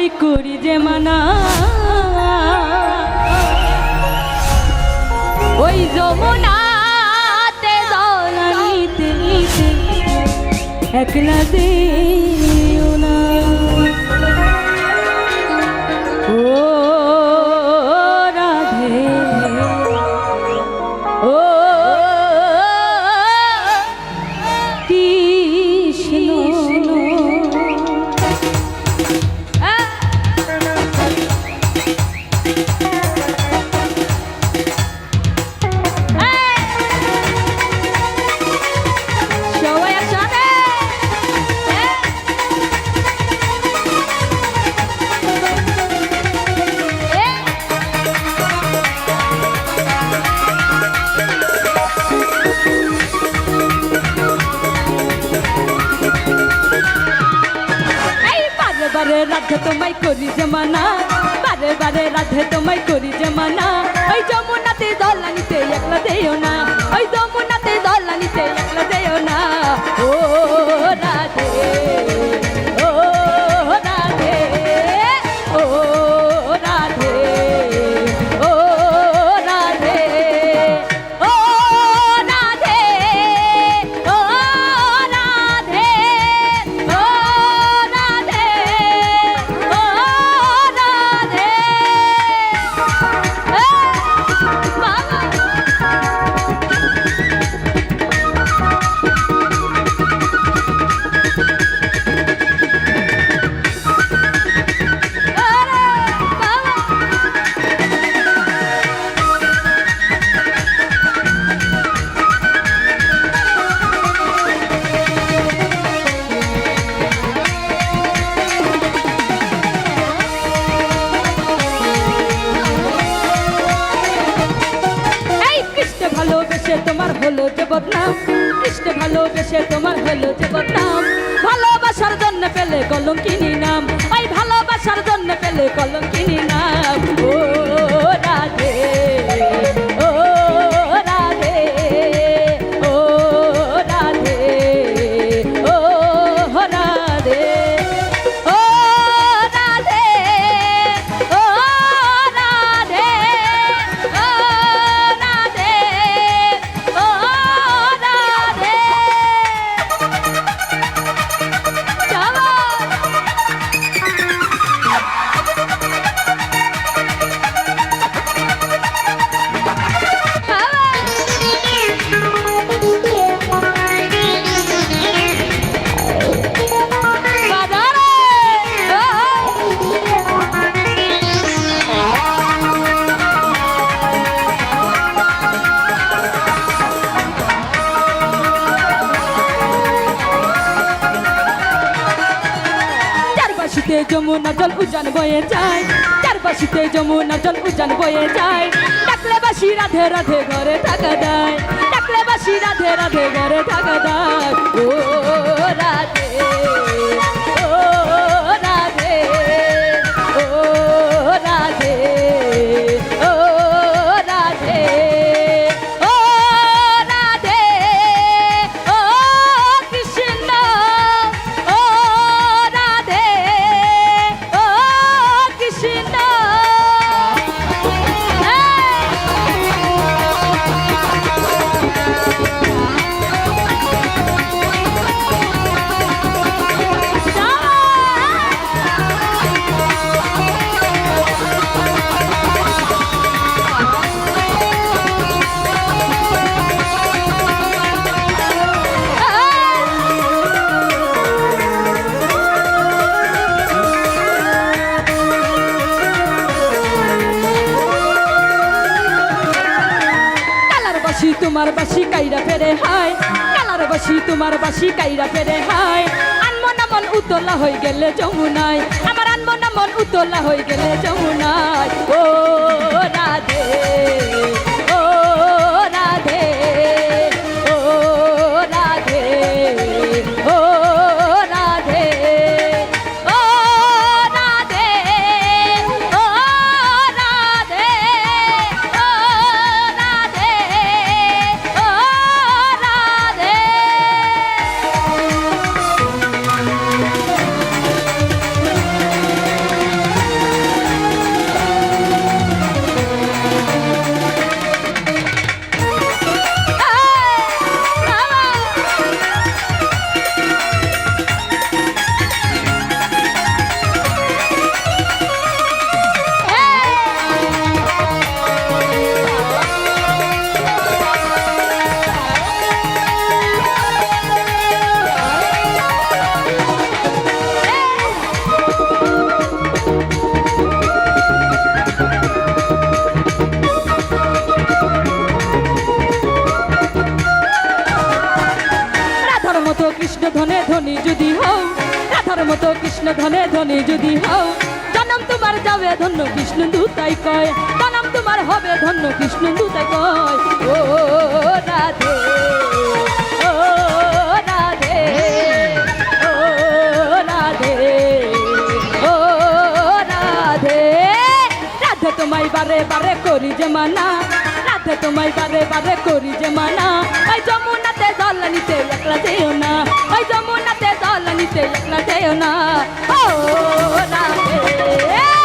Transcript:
সবাই করি যে মানা। ওই যমুনা একলা দিয়ে রাধে তোমায় করি জমানা। বারে বারে রাধে তোমায় করি জমানা। ওই যমুনাতে দলানিতে একলা দেও না। বদনাম। কৃষ্ণ ভালোবেসে তোমার হলো যে বদনাম। ভালোবাসার জন্য পেলে কলঙ্কিনী নাম। ওই ভালোবাসার জন্য পেলে কলঙ্কিনী যমুনা জল উজান বয়ে যায়। চারপাশিতে যমুনা জল উজান বয়ে যায়। ডাকলে বাসি রাধে রাধে ঘরে থাকা দেয় ডাকলে বাসি রাধে রাধে ঘরে থাকা দেয় ও রাধে। বাসি, তোমার বাসি কাইরা ফেরে হাই কালার বাসি, তোমার বাসি কাইরা ফেরে হাই আনমন মন উতলা হয়ে গেলে যমুনায়। আমার আনমন মন উতলা হয়ে গেলে যমুনায়। ও রাধে ধনী যদি হও, রাধার মতো কৃষ্ণ ধনে ধনী যদি হও, জনম তোমার যাবে ধন্য কৃষ্ণ দুতাই কয়, জনম তোমার হবে ধন্য কৃষ্ণ দুতাই কয়। ও রাধে রাধে, ও রাধে রাধে। রাধে তোমায় বারে বারে করি যে মানা সাথে তোমায় বারে বারে করি যে মানা। ওই যমুনাতে জল নিতে একলা যেও না। ওই যমুনাতে জল নিতে একলা যেও না। ও রাধে।